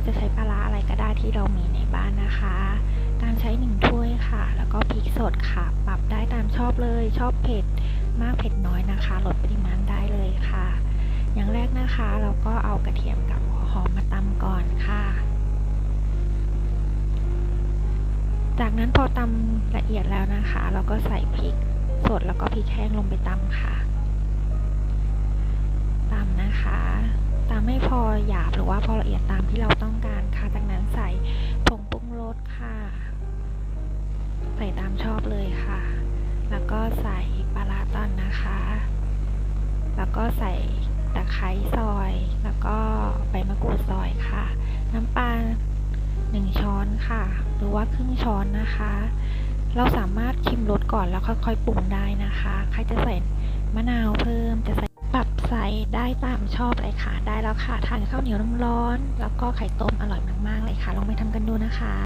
ราจะใช้ปลาร้าอะไรก็ได้ที่เรามีในบ้านนะคะ การใช้หนึ่งถ้วยค่ะ แล้วก็พริกสดค่ะ ปรับได้ตามชอบเลย ชอบเผ็ดมากเผ็ดน้อยนะคะ ลดปริมาณได้เลยค่ะ อย่างแรกนะคะ เราก็เอากระเทียมกับหัวหอมมาตำก่อนค่ะ จากนั้นพอตำละเอียดแล้วนะคะ เราก็ใส่พริกสดแล้วก็พริกแห้งลงไปตำค่ะ อหยาบหรือว่าพอละเอียดตามที่เราต้องการค่ะ จากนั้นใส่ผงปรุงรสค่ะ ใส่ตามชอบเลยค่ะ แล้วก็ใส่ปลาร้าตอนนะคะ แล้วก็ใส่ตะไคร้ซอย แล้วก็ใบมะกรูดซอยค่ะ น้ำปลาหนึ่งช้อนค่ะ หรือว่าครึ่งช้อนนะคะ เราสามารถชิมรสก่อนแล้วค่อยๆปรุงได้นะคะ ใครจะใส่มะนาวเพิ่มจะใส่ ปรับใส่ได้ตามชอบเลยค่ะ ได้แล้วค่ะ ทานข้าวเหนียวน้ำร้อน แล้วก็ไข่ต้มอร่อยมากๆเลยค่ะ ลองไปทำกันดูนะคะ